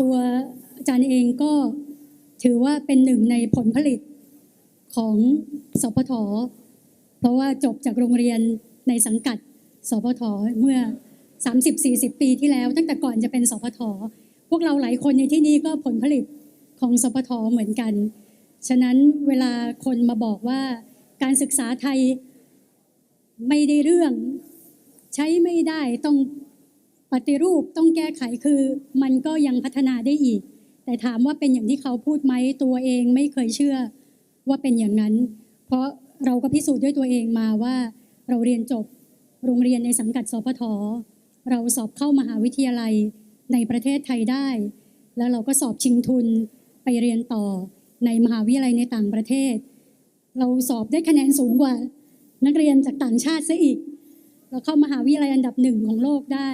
ตัวอาจารย์เองก็ถือว่าเป็นหนึ่งในผลผลิตของสพทเพราะว่าจบจากโรงเรียนในสังกัดสพทเมื่อ 30-40 ปีที่แล้ว ตั้งแต่ก่อนจะเป็นสพทพวกเราหลายคนในที่นี้ก็ผลผลิตของสพทเหมือนกัน ฉะนั้นเวลาคนมาบอกว่าการศึกษาไทยไม่ได้เรื่อง ใช้ไม่ได้ต้อง ปฏิรูปต้องแก้ไขคือมันก็ยังพัฒนาได้อีก แต่ถามว่าเป็นอย่างที่เขาพูดไหมตัวเองไม่เคยเชื่อว่าเป็นอย่างนั้น เพราะเราก็พิสูจน์ด้วยตัวเองมาว่าเราเรียนจบโรงเรียนในสังกัดสพทเราสอบเข้ามหาวิทยาลัยในประเทศไทยได้ แล้วเราก็สอบชิงทุนไปเรียนต่อในมหาวิทยาลัยในต่างประเทศ เราสอบได้คะแนนสูงกว่า นักเรียนจากต่างชาติซะอีก เราเข้ามหาวิทยาลัยอันดับหนึ่งของโลกได้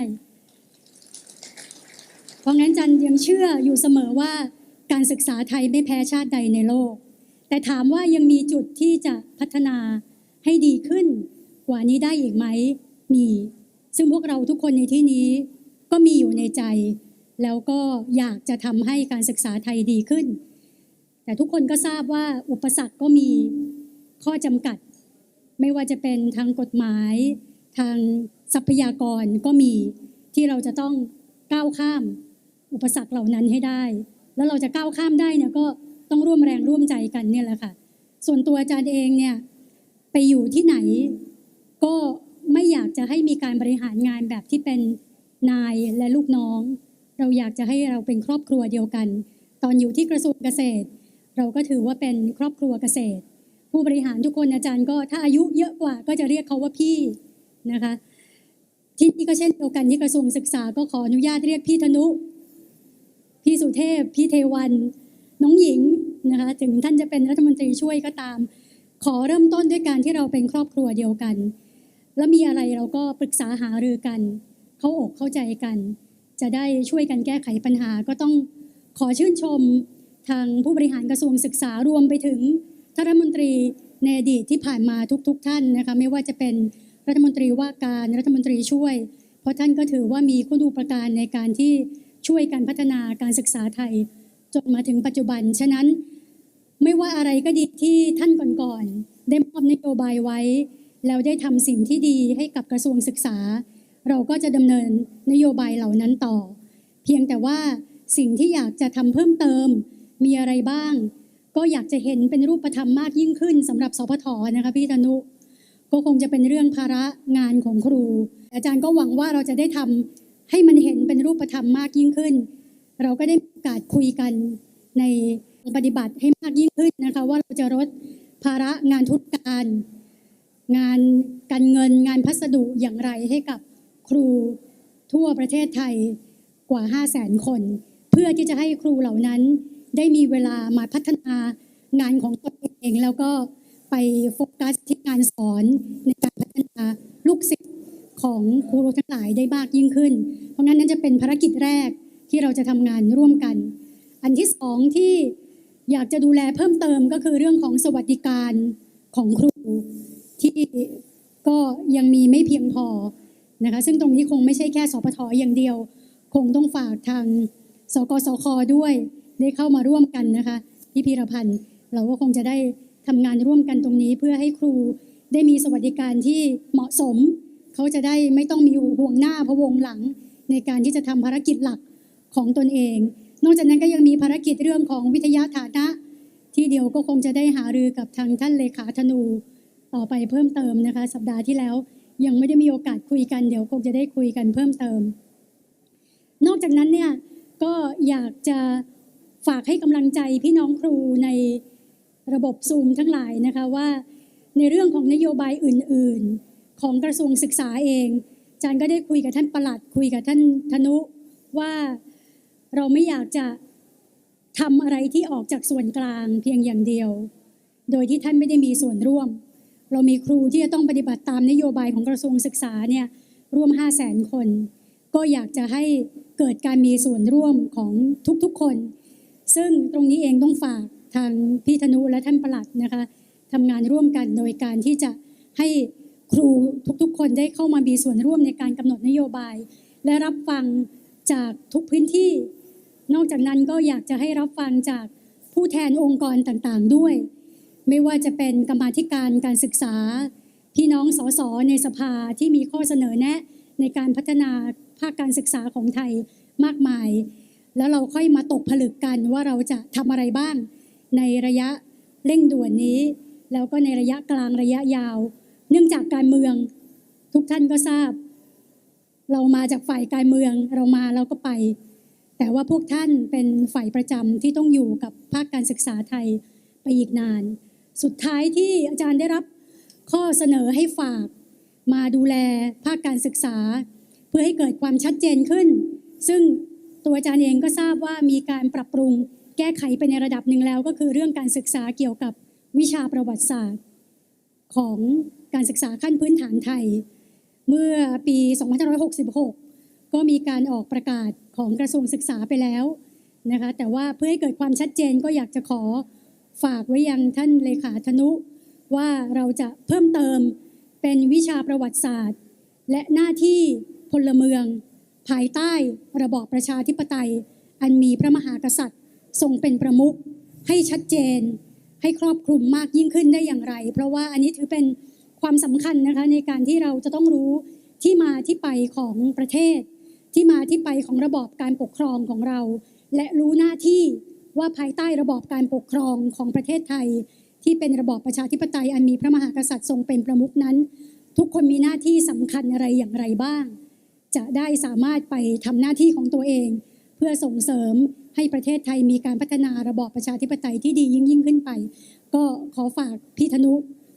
เพราะงั้นจันยังเชื่ออยู่เสมอว่าการศึกษาไทยไม่แพ้ชาติใดในโลก แต่ถามว่ายังมีจุดที่จะพัฒนาให้ดีขึ้น กว่านี้ได้อีกไหมมี ซึ่งพวกเราทุกคนในที่นี้ก็มีอยู่ในใจ แล้วก็อยากจะทำให้การศึกษาไทยดีขึ้น แต่ทุกคนก็ทราบว่าอุปสรรคก็มีข้อจำกัด ไม่ว่าจะเป็นทางกฎหมาย ทางทรัพยากรก็มีที่เราจะต้องก้าวข้าม อุปสรรคเหล่านั้นให้ได้ แล้วเราจะก้าวข้ามได้เนี่ยก็ต้องร่วมแรงร่วมใจกันเนี่ยแหละค่ะ ส่วนตัวอาจารย์เองเนี่ยไปอยู่ที่ไหน ก็ไม่อยากจะให้มีการบริหารงานแบบที่เป็นนายและลูกน้อง เราอยากจะให้เราเป็นครอบครัวเดียวกัน ตอนอยู่ที่กระทรวงเกษตร เราก็ถือว่าเป็นครอบครัวเกษตร ผู้บริหารทุกคนอาจารย์ก็ถ้าอายุเยอะกว่าก็จะเรียกเขาว่าพี่นะคะที่นี่ก็เช่นเดียวกันที่กระทรวงศึกษาก็ขออนุญาตเรียกพี่ธนุ พี่สุเทพ พี่เทวัน น้องหญิงนะคะถึงท่านจะเป็นรัฐมนตรีช่วยก็ตาม ขอเริ่มต้นด้วยการที่เราเป็นครอบครัวเดียวกัน แล้วมีอะไรเราก็ปรึกษาหารือกัน เข้าอกเข้าใจกัน จะได้ช่วยกันแก้ไขปัญหาก็ต้องขอชื่นชมทางผู้บริหารกระทรวงศึกษารวมไปถึงท่านรัฐมนตรีในอดีตที่ผ่านมาทุกๆทท่านนะคะไม่ว่าจะเป็นรัฐมนตรีว่าการรัฐมนตรีช่วย เพราะท่านก็ถือว่ามีคุณูปการในการที่ ช่วยการพัฒนาการศึกษาไทย จนมาถึงปัจจุบัน ฉะนั้นไม่ว่าอะไรก็ดีที่ท่านก่อนๆได้มอบนโยบายไว้ แล้วได้ทำสิ่งที่ดีให้กับกระทรวงศึกษา เราก็จะดำเนินนโยบายเหล่านั้นต่อ เพียงแต่ว่าสิ่งที่อยากจะทำเพิ่มเติมมีอะไรบ้าง ก็อยากจะเห็นเป็นรูปธรรมมากยิ่งขึ้นสำหรับสพทนะคะพี่ธนุก็คงจะเป็นเรื่องภาระงานของครู อาจารย์ก็หวังว่าเราจะได้ทำ ให้มันเห็นเป็นรูปธรรมมากยิ่งขึ้น เราก็ได้มีโอกาสคุยกันในปฏิบัติให้มากยิ่งขึ้นนะคะ ว่าเราจะลดภาระงานทุกการ งานการเงินงานพัสดุอย่างไรให้กับครูทั่วประเทศไทยกว่า 5 0 0แสนคน เพื่อที่จะให้ครูเหล่านั้นได้มีเวลามาพัฒนางานของตนเอง แล้วก็ไปโฟกัสที่งานสอนในการพัฒนาลูกศิษย์ ของครูทั้งหลายได้มากยิ่งขึ้น เพราะงั้นนั่นจะเป็นภารกิจแรกที่เราจะทำงานร่วมกัน อันที่สองที่อยากจะดูแลเพิ่มเติมก็คือเรื่องของสวัสดิการของครูที่ก็ยังมีไม่เพียงพอนะคะซึ่งตรงนี้คงไม่ใช่แค่สพทอย่างเดียว คงต้องฝากทางสกสคด้วยได้เข้ามาร่วมกันนะคะพี่พีรพันธ์เราก็คงจะได้ทำงานร่วมกันตรงนี้เพื่อให้ครูได้มีสวัสดิการที่เหมาะสม เขาจะได้ไม่ต้องมีห่วงหน้าพะวงหลัง ในการที่จะทำภารกิจหลักของตนเอง นอกจากนั้นก็ยังมีภารกิจเรื่องของวิทยาฐานะ ที่เดียวก็คงจะได้หารือกับทางท่านเลขาธนูต่อไปเพิ่มเติมนะคะ สัปดาห์ที่แล้วยังไม่ได้มีโอกาสคุยกันเดี๋ยวคงจะได้คุยกันเพิ่มเติม นอกจากนั้นเนี่ยก็อยากจะฝากให้กำลังใจพี่น้องครูในระบบซูมทั้งหลายนะคะว่า ในเรื่องของนโยบายอื่น ๆ ของกระทรวงศึกษาเองจารย์ก็ได้คุยกับท่านประหลัด คุยกับท่านธนุว่าเราไม่อยากจะทำอะไรที่ออกจากส่วนกลางเพียงอย่างเดียว โดยที่ท่านไม่ได้มีส่วนร่วม เรามีครูที่จะต้องปฏิบัติตามนโยบายของกระทรวงศึกษาเนี่ยร่วม 5 0 0แสนคน ก็อยากจะให้เกิดการมีส่วนร่วมของทุกๆคน ซึ่งตรงนี้เองต้องฝากทางพี่ธนุและท่านประหลัดนะคะทำงานร่วมกันโดยการที่จะให้ ครูทุกๆ คนได้เข้ามามีส่วนร่วมในการกำหนดนโยบาย และรับฟังจากทุกพื้นที่ นอกจากนั้นก็อยากจะให้รับฟังจากผู้แทนองค์กรต่างๆด้วย ไม่ว่าจะเป็นกรรมาธิการการศึกษา พี่น้องสสในสภาที่มีข้อเสนอแนะในการพัฒนาภาคการศึกษาของไทยมากมาย แล้วเราค่อยมาตกผลึกกันว่าเราจะทำอะไรบ้าง ในระยะเร่งด่วนนี้ แล้วก็ในระยะกลางระยะยาว เนื่องจากการเมือง ทุกท่านก็ทราบ เรามาจากฝ่ายการเมืองเรามาเราก็ไป แต่ว่าพวกท่านเป็นฝ่ายประจำที่ต้องอยู่กับภาคการศึกษาไทยไปอีกนาน สุดท้ายที่อาจารย์ได้รับข้อเสนอให้ฝากมาดูแลภาคการศึกษา เพื่อให้เกิดความชัดเจนขึ้น ซึ่งตัวอาจารย์เองก็ทราบว่ามีการปรับปรุงแก้ไขไปในระดับหนึ่งแล้ว ก็คือเรื่องการศึกษาเกี่ยวกับวิชาประวัติศาสตร์ของ การศึกษาขั้นพื้นฐานไทย เมื่อปี 2566 ก็มีการออกประกาศของกระทรวงศึกษาไปแล้วนะคะแต่ว่าเพื่อให้เกิดความชัดเจนก็อยากจะขอฝากไว้ยังท่านเลขาธนุ ว่าเราจะเพิ่มเติมเป็นวิชาประวัติศาสตร์ และหน้าที่พลเมือง ภายใต้ระบอบประชาธิปไตย อันมีพระมหากษัตริย์ทรงเป็นประมุขให้ชัดเจน ให้ครอบคลุมมากยิ่งขึ้นได้อย่างไร เพราะว่าอันนี้ถือเป็น ความสำคัญนะคะในการที่เราจะต้องรู้ที่มาที่ไปของประเทศ ที่มาที่ไปของระบอบการปกครองของเรา และรู้หน้าที่ว่าภายใต้ระบอบการปกครองของประเทศไทย ที่เป็นระบอบประชาธิปไตยอันมีพระมหากษัตริย์ทรงเป็นประมุขนั้น ทุกคนมีหน้าที่สำคัญอะไรอย่างไรบ้าง จะได้สามารถไปทำหน้าที่ของตัวเอง เพื่อส่งเสริมให้ประเทศไทยมีการพัฒนาระบอบประชาธิปไตยที่ดียิ่งยิ่งขึ้นไป ก็ขอฝากพี่ธนุ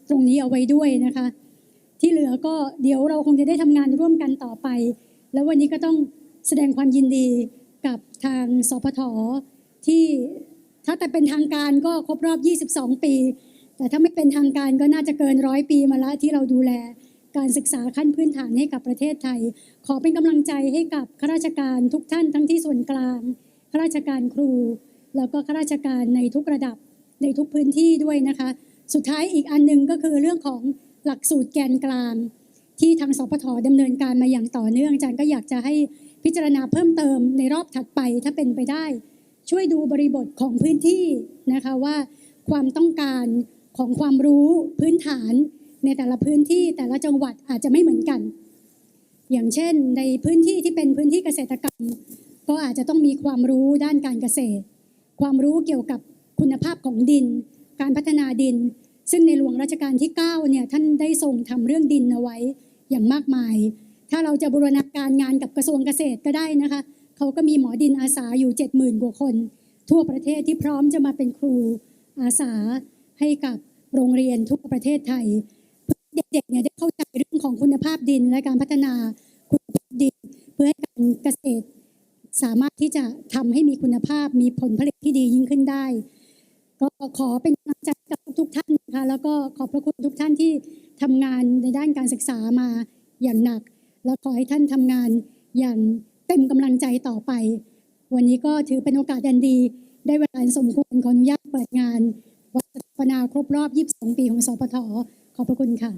ตรงนี้เอาไว้ด้วยนะคะ ที่เหลือก็เดี๋ยวเราคงจะได้ทำงานร่วมกันต่อไป แล้ววันนี้ก็ต้องแสดงความยินดีกับทางสพทที่ถ้าแต่เป็นทางการก็ครบรอบ 22 ปี แต่ถ้าไม่เป็นทางการก็น่าจะเกินร้อยปีมาแล้วที่เราดูแลการศึกษาขั้นพื้นฐานให้กับประเทศไทย ขอเป็นกำลังใจให้กับข้าราชการทุกท่านทั้งที่ส่วนกลางข้าราชการครู แล้วก็ข้าราชการในทุกระดับในทุกพื้นที่ด้วยนะคะ สุดท้ายอีกอันหนึ่งก็คือเรื่องของหลักสูตรแกนกลาง ที่ทางสพทดำเนินการมาอย่างต่อเนื่องอาจารย์ก็อยากจะให้พิจารณาเพิ่มเติมในรอบถัดไปถ้าเป็นไปได้ ช่วยดูบริบทของพื้นที่นะคะว่าความต้องการของความรู้พื้นฐานในแต่ละพื้นที่แต่ละจังหวัดอาจจะไม่เหมือนกัน อย่างเช่น ในพื้นที่ที่เป็นพื้นที่เกษตรกรรม ก็อาจจะต้องมีความรู้ด้านการเกษตร ความรู้เกี่ยวกับคุณภาพของดิน การพัฒนาดิน ซึ่งในหลวงรัชกาลที่9เนี่ยท่านได้ทรงทำเรื่องดินเอาไว้อย่างมากมาย ถ้าเราจะบูรณาการงานกับกระทรวงเกษตรก็ได้นะคะเขาก็มีหมอดินอาสาอยู่ 70,000กว่าคน ทั่วประเทศที่พร้อมจะมาเป็นครูอาสาให้กับโรงเรียนทั่วประเทศไทยเด็กๆเนี่ยได้เข้าใจเรื่องของคุณภาพดินและการพัฒนาคุณภาพดิน เพื่อให้การเกษตรสามารถที่จะทำให้มีคุณภาพมีผลผลิตที่ดียิ่งขึ้นได้ ก็ขอเป็นกำลังใจกับทุกท่านนะคะแล้วก็ขอบพระคุณทุกท่านที่ทำงานในด้านการศึกษามาอย่างหนัก แล้วขอให้ท่านทำงานอย่างเต็มกำลังใจต่อไป วันนี้ก็ถือเป็นโอกาสดันดี ได้เวลาสมควรขออนุญาตเปิดงานวันสถาปนาครบรอบ 22 ปีของสปทขอบพระคุณค่ะ